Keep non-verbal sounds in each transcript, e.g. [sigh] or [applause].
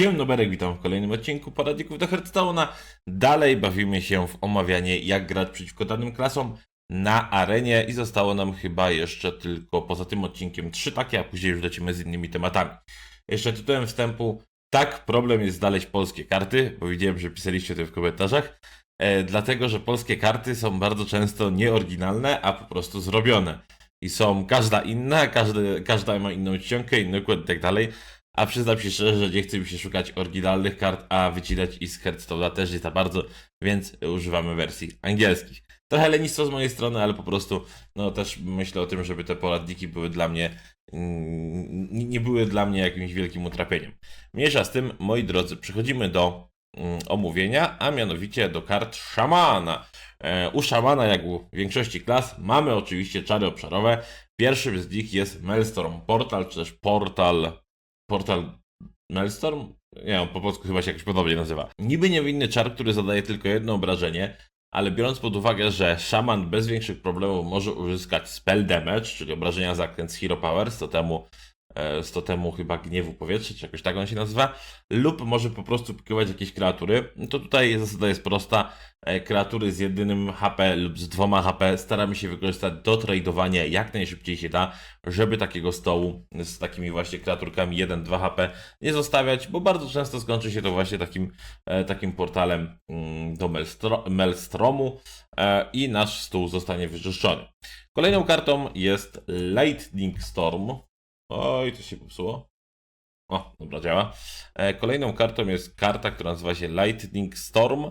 Dzień dobry, witam w kolejnym odcinku Poradników do Hearthstone'a. Dalej bawimy się w omawianie, jak grać przeciwko danym klasom na arenie i zostało nam chyba jeszcze tylko poza tym odcinkiem trzy takie, a później już lecimy z innymi tematami. Jeszcze tytułem wstępu, tak, problem jest znaleźć polskie karty, bo widziałem, że pisaliście to w komentarzach, e, dlatego, że polskie karty są bardzo często nieoryginalne, a po prostu zrobione. I są każda inna, każdy, każda ma inną czcionkę, inny układ i tak dalej. A przyznam się szczerze, że nie chce mi się szukać oryginalnych kart, a wycinać i z Hearthstone'a też nie za bardzo, więc używamy wersji angielskich. Trochę lenistwo z mojej strony, ale po prostu no też myślę o tym, żeby te poradniki były dla mnie mm, nie były dla mnie jakimś wielkim utrapieniem. Mniejsza z tym, moi drodzy, przechodzimy do mm, omówienia, a mianowicie do kart szamana. E, U szamana, jak u większości klas, mamy oczywiście czary obszarowe. Pierwszym z nich jest Maelstrom Portal, czy też Portal portal Maelstrom? Nie, po polsku chyba się jakoś podobnie nazywa. Niby niewinny czar, który zadaje tylko jedno obrażenie, ale biorąc pod uwagę, że szaman bez większych problemów może uzyskać spell damage, czyli obrażenia zakręt z hero power, to temu z totemu chyba gniewu powietrza, czy jakoś tak on się nazywa, lub może po prostu pikować jakieś kreatury. To tutaj zasada jest prosta. E, kreatury z jedynym HP lub z dwoma HP staramy się wykorzystać do tradowania jak najszybciej się da, żeby takiego stołu z takimi właśnie kreaturkami 1-2 HP nie zostawiać, bo bardzo często skończy się to właśnie takim, e, takim portalem mm, do Melstromu i nasz stół zostanie wyczyszczony. Kolejną kartą jest Lightning Storm. Oj, to się popsuło. O, dobra, działa. E, kolejną kartą jest karta, która nazywa się Lightning Storm.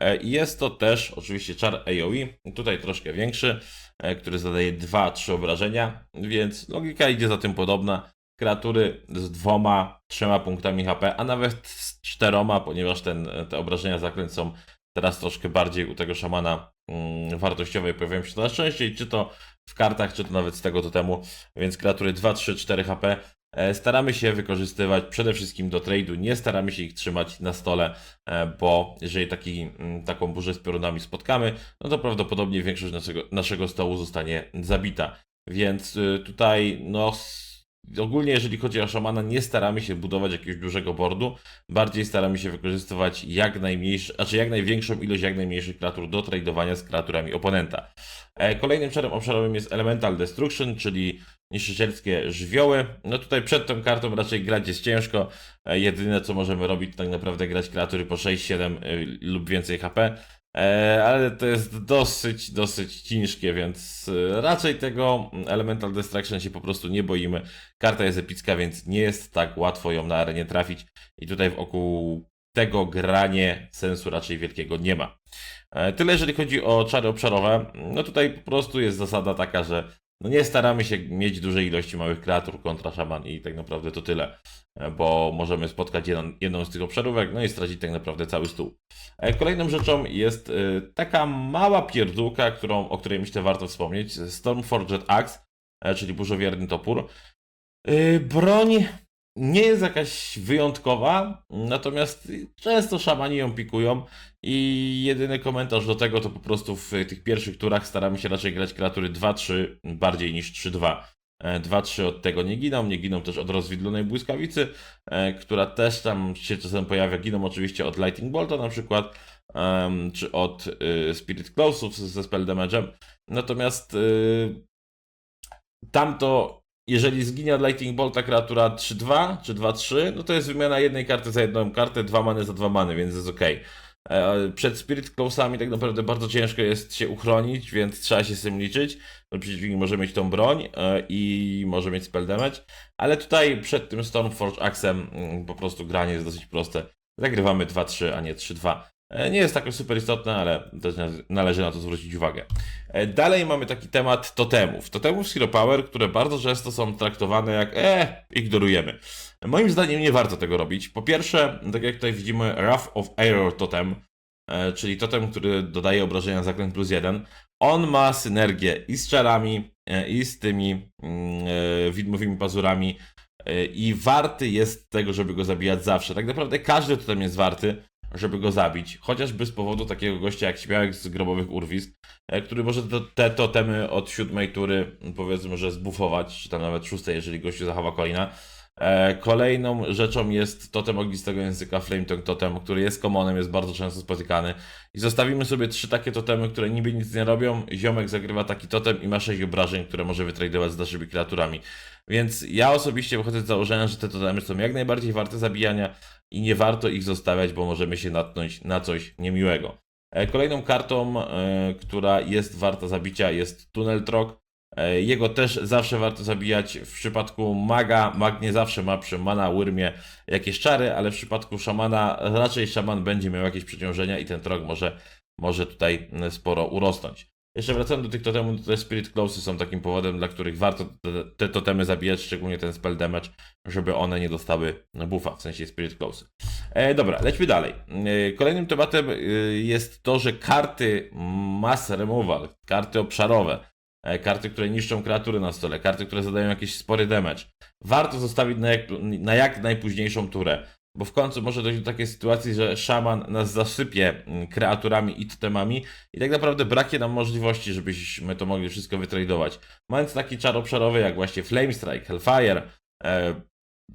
E, jest to też oczywiście czar AoE, tutaj troszkę większy, e, który zadaje 2-3 obrażenia, więc logika idzie za tym podobna. Kreatury z dwoma, trzema punktami HP, a nawet z czteroma, ponieważ ten, te obrażenia zakręt są teraz troszkę bardziej u tego szamana mm, wartościowe i pojawiają się coraz częściej, czy to w kartach, czy to nawet z tego totemu, więc kreatury 2, 3, 4 HP staramy się wykorzystywać przede wszystkim do trade'u, nie staramy się ich trzymać na stole, e, bo jeżeli taki, mm, taką burzę z piorunami spotkamy, no to prawdopodobnie większość naszego, naszego stołu zostanie zabita. Więc y, tutaj no Ogólnie, jeżeli chodzi o szamana, nie staramy się budować jakiegoś dużego boardu, bardziej staramy się wykorzystywać jak najmniejszy, znaczy jak największą ilość jak najmniejszych kreatur do tradowania z kreaturami oponenta. E, kolejnym czarem obszarowym jest Elemental Destruction, czyli niszczycielskie żywioły. No tutaj przed tą kartą raczej grać jest ciężko. E, jedyne co możemy robić to tak naprawdę grać kreatury po 6, 7 e, lub więcej HP. E, ale to jest dosyć, dosyć ciężkie, więc e, raczej tego Elemental Destruction się po prostu nie boimy. Karta jest epicka, więc nie jest tak łatwo ją na arenie trafić i tutaj wokół tego granie sensu raczej wielkiego nie ma. E, tyle jeżeli chodzi o czary obszarowe, no tutaj po prostu jest zasada taka, że no nie staramy się mieć dużej ilości małych kreatur kontra szaman i tak naprawdę to tyle, e, bo możemy spotkać jedną, jedną z tych obszarówek, no i stracić tak naprawdę cały stół. E, kolejną rzeczą jest e, taka mała pierdółka, którą, o której myślę warto wspomnieć, Stormforged Axe, czyli burzowierny topór. Broń nie jest jakaś wyjątkowa, natomiast często szamani ją pikują i jedyny komentarz do tego to po prostu w tych pierwszych turach staramy się raczej grać kreatury 2-3 bardziej niż 3-2. 2-3 e, od tego nie giną, nie giną też od rozwidlonej błyskawicy, e, która też tam się czasem pojawia. Giną oczywiście od Lightning Bolta na przykład, czy od y, Spirit Close'ów ze spell damage'em. Natomiast y, tamto jeżeli zginie od Lightning Bolta kreatura 3-2 czy 2-3, no to jest wymiana jednej karty za jedną kartę, dwa many za dwa many, więc jest ok. E, przed Spirit Close'ami tak naprawdę bardzo ciężko jest się uchronić, więc trzeba się z tym liczyć. No, przeciwnik może mieć tą broń e, i może mieć spell damage, ale tutaj przed tym Stormforge Axem mm, po prostu granie jest dosyć proste. Zagrywamy 2-3, a nie 3-2. E, nie jest tak super istotne, ale też należy na to zwrócić uwagę. E, dalej mamy taki temat totemów. Totemów z Hero Power, które bardzo często są traktowane jak e, ignorujemy. Moim zdaniem nie warto tego robić. Po pierwsze, tak jak tutaj widzimy, Wrath of Error Totem, e, czyli totem, który dodaje obrażenia zakręt plus jeden. On ma synergię i z czarami, i z tymi mm, widmowymi pazurami i warty jest tego, żeby go zabijać zawsze. Tak naprawdę każdy totem jest warty, żeby go zabić. Chociażby z powodu takiego gościa jak śmiałek z grobowych urwisk, e, który może te totemy od siódmej tury powiedzmy, że zbufować, czy tam nawet szóstej, jeżeli gościu zachowa kolejna. E, kolejną rzeczą jest totem ognistego języka Flame Tongue Totem, który jest komonem, jest bardzo często spotykany. I zostawimy sobie trzy takie totemy, które niby nic nie robią. Ziomek zagrywa taki totem i ma sześć obrażeń, które może wytradować z naszymi kreaturami. Więc ja osobiście wychodzę z założenia, że te totemy są jak najbardziej warte zabijania i nie warto ich zostawiać, bo możemy się natknąć na coś niemiłego. E, Kolejną kartą, e, która jest warta zabicia jest Tunnel Trog. E, Jego też zawsze warto zabijać. W przypadku maga, mag nie zawsze ma przy mana urmie jakieś czary, ale w przypadku szamana raczej szaman będzie miał jakieś przeciążenia i ten trog może, może tutaj mm, sporo urosnąć. Jeszcze wracając do tych totemów, to te Spirit Closey są takim powodem, dla których warto te, te totemy zabijać, szczególnie ten spell damage, żeby one nie dostały buffa, w sensie Spirit Closey. E, dobra, lećmy dalej. E, kolejnym tematem e, jest to, że karty Mass Removal, karty obszarowe, karty, które niszczą kreatury na stole, karty, które zadają jakiś spory damage, warto zostawić na jak, na jak najpóźniejszą turę. Bo w końcu może dojść do takiej sytuacji, że szaman nas zasypie mm, kreaturami i totemami i tak naprawdę braknie nam możliwości, żebyśmy to mogli wszystko wytradować. Mając taki czar obszarowy jak właśnie Flame Strike, Hellfire, e,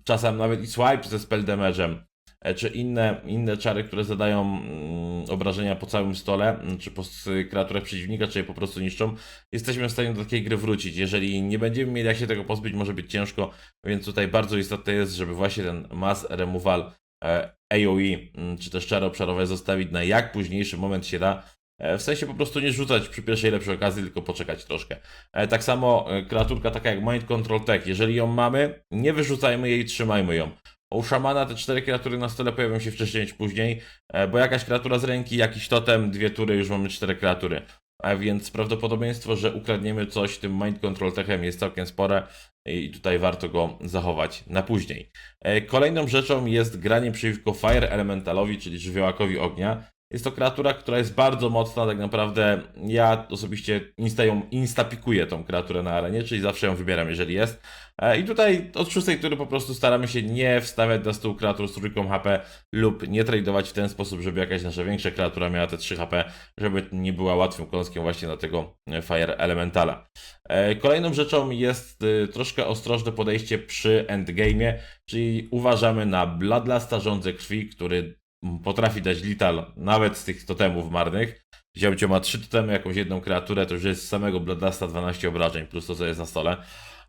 czasem nawet i Swipe ze spell damage'em, e, czy inne, inne czary, które zadają mm, obrażenia po całym stole, mm, czy po kreaturach przeciwnika, czy je po prostu niszczą, jesteśmy w stanie do takiej gry wrócić. Jeżeli nie będziemy mieli jak się tego pozbyć, może być ciężko, więc tutaj bardzo istotne jest, żeby właśnie ten mass removal e, AOE, mm, czy też czary obszarowe zostawić na jak późniejszy moment się da. E, W sensie po prostu nie rzucać przy pierwszej lepszej okazji, tylko poczekać troszkę. E, Tak samo e, kreaturka taka jak Mind Control Tech, jeżeli ją mamy, nie wyrzucajmy jej, trzymajmy ją. U szamana te cztery kreatury na stole pojawią się wcześniej czy później, e, bo jakaś kreatura z ręki, jakiś totem, dwie tury, już mamy cztery kreatury. A więc prawdopodobieństwo, że ukradniemy coś tym Mind Control Techem jest całkiem spore i tutaj warto go zachować na później. E, Kolejną rzeczą jest granie przeciwko Fire Elementalowi, czyli żywiołakowi ognia. Jest to kreatura, która jest bardzo mocna, tak naprawdę ja osobiście insta ją instapikuję tą kreaturę na arenie, czyli zawsze ją wybieram, jeżeli jest. E, I tutaj od szóstej tury po prostu staramy się nie wstawiać na stół kreatur z trójką HP lub nie tradować w ten sposób, żeby jakaś nasza większa kreatura miała te 3 HP, żeby nie była łatwym kąskiem właśnie na tego Fire Elementala. E, Kolejną rzeczą jest e, troszkę ostrożne podejście przy endgame'ie, czyli uważamy na Bloodlusta Rządze Krwi, który potrafi dać lital nawet z tych totemów marnych. Wziął ma trzy totemy, jakąś jedną kreaturę, to już jest z samego Bloodlusta 12 obrażeń, plus to co jest na stole.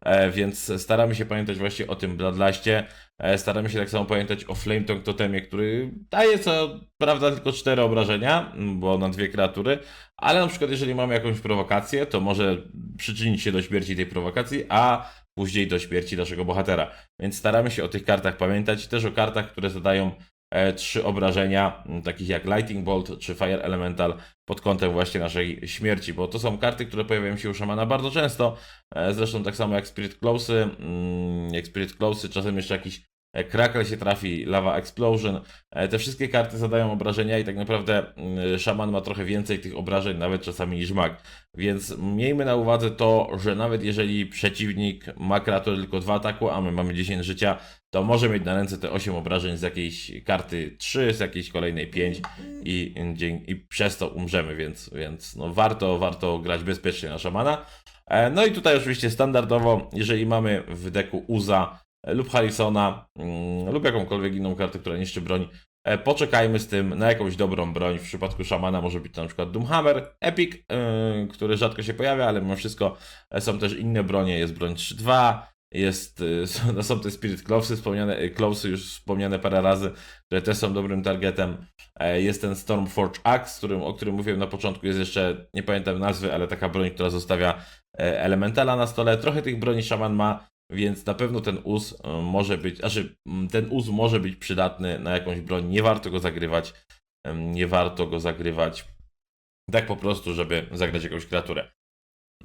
E, więc staramy się pamiętać właśnie o tym Bloodluście. E, staramy się tak samo pamiętać o Flame Tongue Totemie, który daje co prawda tylko 4 obrażenia, bo na dwie kreatury, ale na przykład jeżeli mamy jakąś prowokację, to może przyczynić się do śmierci tej prowokacji, a później do śmierci naszego bohatera. Więc staramy się o tych kartach pamiętać też o kartach, które zadają trzy obrażenia, m, takich jak Lightning Bolt czy Fire Elemental pod kątem właśnie naszej śmierci, bo to są karty, które pojawiają się u szamana bardzo często, e, zresztą tak samo jak Spirit Closey, mm, jak Spirit Closey, czasem jeszcze jakiś e, Crackle się trafi, Lava Explosion, E, te wszystkie karty zadają obrażenia i tak naprawdę mm, szaman ma trochę więcej tych obrażeń, nawet czasami niż mag. Więc miejmy na uwadze to, że nawet jeżeli przeciwnik ma kreaturę tylko 2 ataku, a my mamy 10 życia, to może mieć na ręce te 8 obrażeń z jakiejś karty 3, z jakiejś kolejnej 5 i, i, i przez to umrzemy, więc, więc no warto, warto grać bezpiecznie na szamana. E, No i tutaj oczywiście standardowo, jeżeli mamy w deku Uza lub Harrisona mm, lub jakąkolwiek inną kartę, która niszczy broń, e, poczekajmy z tym na jakąś dobrą broń. W przypadku szamana może być to na przykład Doomhammer, Epic, yy, który rzadko się pojawia, ale mimo wszystko e, są też inne bronie. Jest broń 3-2, jest, y, [laughs] są, te Spirit Closey wspomniane, y, Closey już wspomniane parę razy, które też są dobrym targetem. E, Jest ten Stormforge Axe, którym, o którym mówiłem na początku, jest jeszcze, nie pamiętam nazwy, ale taka broń, która zostawia elementala na stole. Trochę tych broni szaman ma, więc na pewno ten uz może być, znaczy mm, ten uz może być przydatny na jakąś broń. Nie warto go zagrywać, nie warto go zagrywać tak po prostu, żeby zagrać jakąś kreaturę.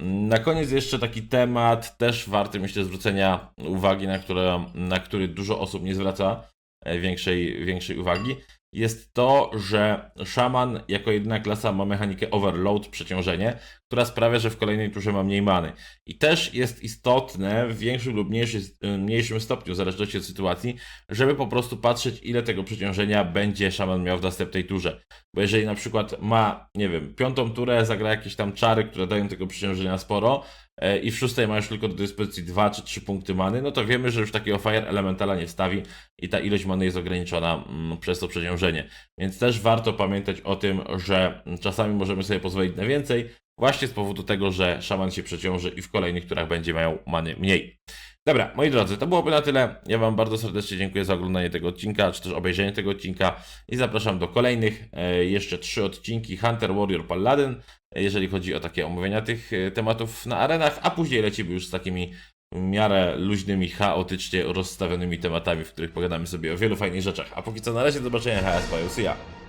Na koniec jeszcze taki temat, też warty myślę zwrócenia uwagi, na, które, na który dużo osób nie zwraca e, większej, większej uwagi. Jest to, że szaman jako jedyna klasa ma mechanikę overload, przeciążenie, która sprawia, że w kolejnej turze ma mniej many. I też jest istotne w większym lub mniejszy, mniejszym stopniu, w zależności od sytuacji, żeby po prostu patrzeć, ile tego przeciążenia będzie szaman miał w następnej turze. Bo jeżeli na przykład ma, nie wiem, piątą turę, zagra jakieś tam czary, które dają tego przeciążenia sporo e, i w szóstej ma już tylko do dyspozycji 2 czy 3 punkty many, no to wiemy, że już takiego Fire Elementala nie wstawi i ta ilość many jest ograniczona mm, przez to przeciążenie. Więc też warto pamiętać o tym, że czasami możemy sobie pozwolić na więcej, właśnie z powodu tego, że szaman się przeciąży i w kolejnych turach będzie miał many mniej. Dobra, moi drodzy, to byłoby na tyle. Ja Wam bardzo serdecznie dziękuję za oglądanie tego odcinka, czy też obejrzenie tego odcinka i zapraszam do kolejnych. E, jeszcze trzy odcinki Hunter, Warrior, Paladin, e, jeżeli chodzi o takie omówienia tych e, tematów na arenach, a później lecimy już z takimi w miarę luźnymi, chaotycznie rozstawionymi tematami, w których pogadamy sobie o wielu fajnych rzeczach. A póki co na razie do zobaczenia, HS, ya.